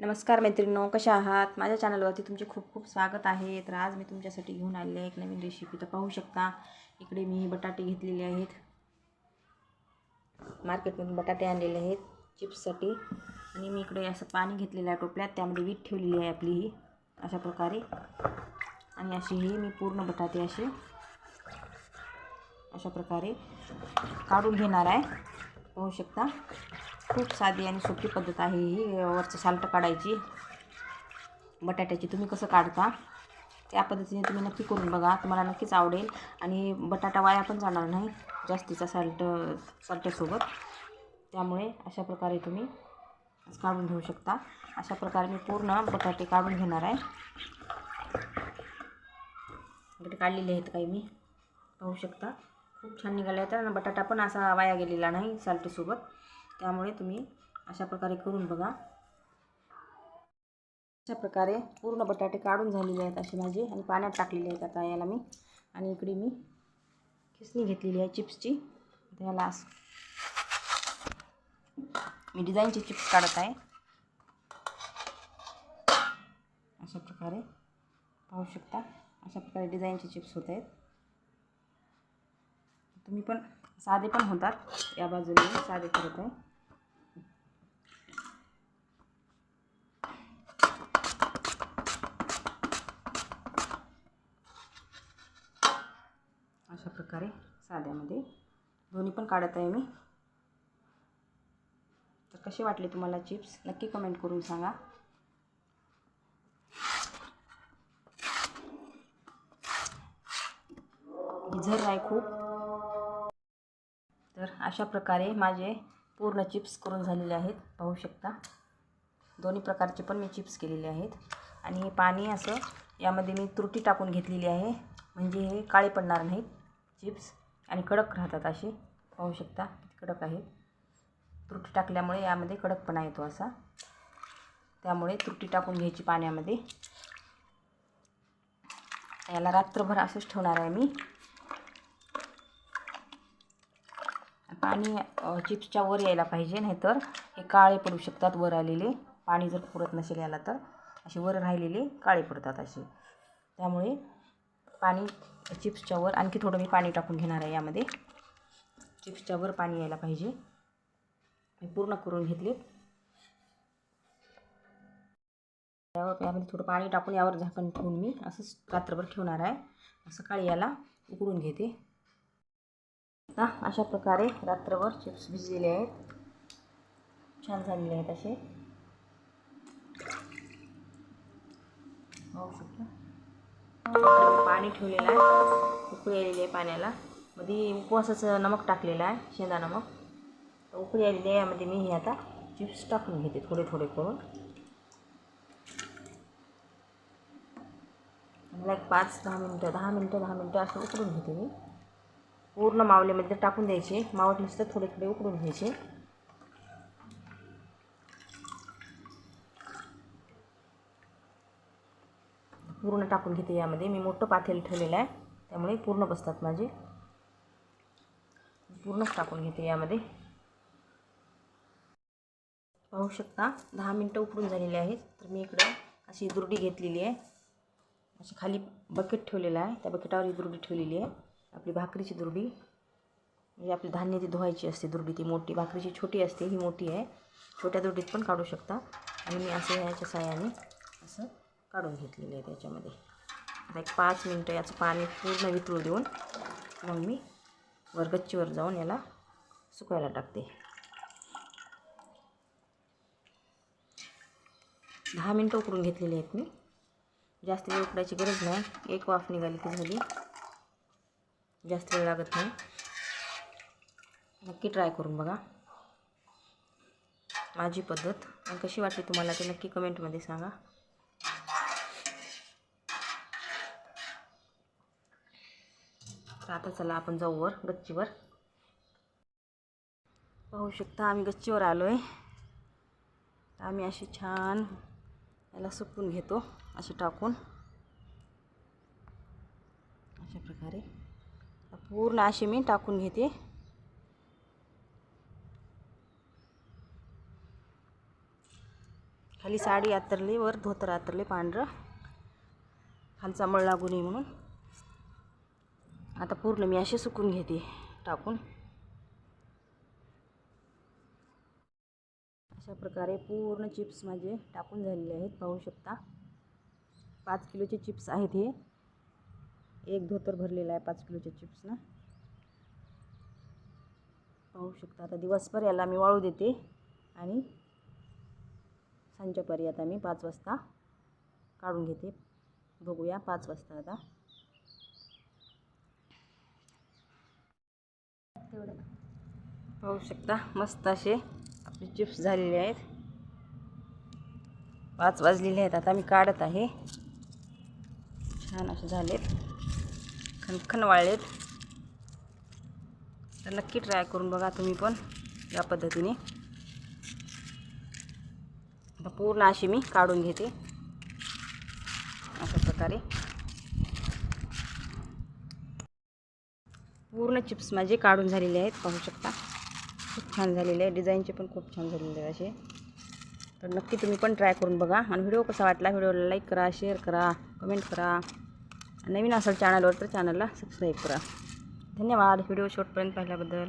नमस्कार मैत्रिणो कशा आहात? माझ्या चॅनलवरती तुमचे खूप खूप स्वागत आहे. तर आज मी तुमच्यासाठी घेऊन आलेले आहे एक नवीन रेसिपी तर पाहू शकता इकडे मी बटाटे घेतलेले आहेत. मार्केटमधून बटाटे आणलेले आहेत चिप्ससाठी. आणि मी इकडे असं पाणी घेतलेलं आहे टोपल्यात. त्यामध्ये वीट ठेवलेली आहे आपली ही अशा प्रकारे. आणि अशी ही मी पूर्ण बटाटे असे अशा प्रकारे काढून घेणार आहे. पाहू शकता. खूप साधी आणि सोपी पद्धत आहे ही. वरचं साल्ट काढायची. बटाट्याची तुम्ही कसं काढता त्या पद्धतीने तुम्ही नक्की करून बघा. तुम्हाला नक्कीच आवडेल. आणि बटाटा वाया पण जाणार नाही जास्तीचा साल्ट साल्ट्यासोबत. त्यामुळे अशा प्रकारे तुम्ही काढून घेऊ शकता. अशा प्रकारे मी पूर्ण बटाटे काढून घेणार आहे. बटाटे काढलेले आहेत काही मी. पाहू शकता. खूप छान निघाले आहेत. आणि बटाटा पण असा वाया गेलेला नाही साल्टीसोबत. त्यामुळे तुम्ही अशा प्रकारे करून बघा. अशा प्रकारे पूर्ण बटाटे काढून झालेले आहेत असे माझे आणि पाण्यात टाकलेले आहेत आता याला मी. आणि इकडे मी खिसणी घेतलेली आहे चिप्सची. आता याला असं मी डिझाईनचे चिप्स काढत आहे. अशा प्रकारे पाहू शकता. अशा प्रकारे डिझाईनचे चिप्स होत आहेत. तुम्ही पण साधे पण होतात. या बाजूने साधे करत आहे अशा प्रकारे साध्यामध्ये. दोन्ही पण काढत आहे मी. तर कसे वाटले तुम्हाला चिप्स? नक्की कमेंट करून सांगा. झर आहे खूप. तर अशा प्रकारे माझे पूर्ण चिप्स करून झालेले आहेत. पाहू शकता. दोन्ही प्रकारचे पण मी चिप्स केलेले आहेत. आणि हे पाणी असं यामध्ये मी त्रुटी टाकून घेतलेली आहे. म्हणजे हे काळे पडणार नाहीत. चिप्स आणि कडक राहतात असे पाहू शकता कडक आहेत. त्रुटी टाकल्यामुळे यामध्ये कडकपणा येतो असा. त्यामुळे त्रुटी टाकून घ्यायची पाण्यामध्ये. याला रात्रभर असंच ठेवणार आहे मी. पाणी चिप्सच्या वर यायला पाहिजे नाहीतर हे काळे पडू शकतात वर आलेले. पाणी जर पुरत नसेल याला तर. असे वर राहिलेले काळे पडतात असे. त्यामुळे पाणी चिप्सच्या वर. आणखी थोडं मी पाणी टाकून घेणार आहे यामध्ये. चिप्सच्या वर पाणी यायला पाहिजे. मी पूर्ण करून घेतले. यावर यामध्ये थोडं पाणी टाकून यावर झाकण ठेवून मी असंच रात्रभर ठेवणार आहे. सकाळी याला उकडून घेते. आता अशा प्रकारे रात्रभर चिप्स भिजलेले आहेत. छान झालेले आहेत असे. हो शकता. पाणी ठेवलेलं आहे उकळी आलेली आहे पाण्याला. मध्ये उपवासाचं नमक टाकलेलं आहे शेंदा नमक. उकळी आलेली आहे यामध्ये मी हे आता चिप्स टाकून घेते थोडे थोडे करून. मला एक पाच दहा मिनटं दहा मिनटं दहा मिनटं असं उकडून घेते मी. पूर्ण मावल्यामध्ये टाकून द्यायचे. मावत नसतं थोडे थोडे उकडून घ्यायचे. पूर्ण टाकून घेते यामध्ये. मी मोठं पातेल ठेवलेलं आहे. त्यामुळे पूर्ण बसतात माझे. पूर्णच टाकून घेते यामध्ये. पाहू शकता दहा मिनटं उकडून झालेले आहेत. तर मी इकडं अशी दुर्डी घेतलेली आहे. अशी खाली बकेट ठेवलेलं आहे. त्या बकेटावर ही दुर्डी ठेवलेली आहे. आपली भाकरीची दुर्डी. म्हणजे आपली धान्य ती धुवायची असते दुर्डी. ती मोठी भाकरीची छोटी असते. ही मोठी आहे. छोट्या दुर्डीत पण काढू शकता. आणि मी असं याच्या साह्याने असं काढून घेतलेली आहे त्याच्यामध्ये. आता एक पाच मिनटं याचं पाणी पूर्ण वितळू देऊन मग मी वर गच्चीवर जाऊन याला सुकायला टाकते. दहा मिनटं उकडून घेतलेली आहेत मी. जास्त वेळ उकडायची गरज नाही. एक वाफ निघाली ती झाली. जास्त वेळ लागत नाही. नक्की ट्राय करून बघा. माझी पद्धत आणि कशी वाटली तुम्हाला ते नक्की कमेंटमध्ये सांगा. असं आता चला आपण जाऊ वर गच्चीवर. पाहू शकता आम्ही गच्चीवर आलो आहे आम्ही अशी छान याला सुकून घेतो असे टाकून. अशा प्रकारे. पूर्ण अशी मी टाकून घेते. खाली साडी आतरली वर धोतर आतरले पांढरं. खालचा मळ लागू नये म्हणून. आता पूर्ण मी असे सुकून घेते. टाकून. अशा प्रकारे पूर्ण चिप्स माझे टाकून झालेले आहेत. पाहू शकता. पाच किलोचे चिप्स आहेत हे. एक धोतर भरलेलं आहे पाच किलोच्या चिप्सनं. पाहू शकता. आता दिवसभर याला मी वाळू देते. आणि सांच्यापरी आता मी पाच वाजता काढून घेते. बघूया पाच वाजता आता. पाहू शकता मस्त असे आपले चिप्स झालेले आहेत. पाच वाजलेले आहेत आता मी काढत आहे. छान असे झालेत. खणखण वाळलेत. तर नक्की ट्राय करून बघा तुम्ही पण या पद्धतीने. आता पूर्ण अशी मी काढून घेते. अशा प्रकारे. पूर्ण चिप्स माझे काढून झालेले आहेत पाहू शकता. खूप छान झालेले आहे डिझाईनचे पण खूप छान झालेले आहेत असे. तर नक्की तुम्ही पण ट्राय करून बघा. आणि व्हिडिओ कसा वाटला व्हिडिओला लाईक करा शेअर करा कमेंट करा. नवीन असेल चॅनलवर तर चॅनलला सबस्क्राईब करा. धन्यवाद. व्हिडिओ शॉर्टपर्यंत पाहिल्याबद्दल.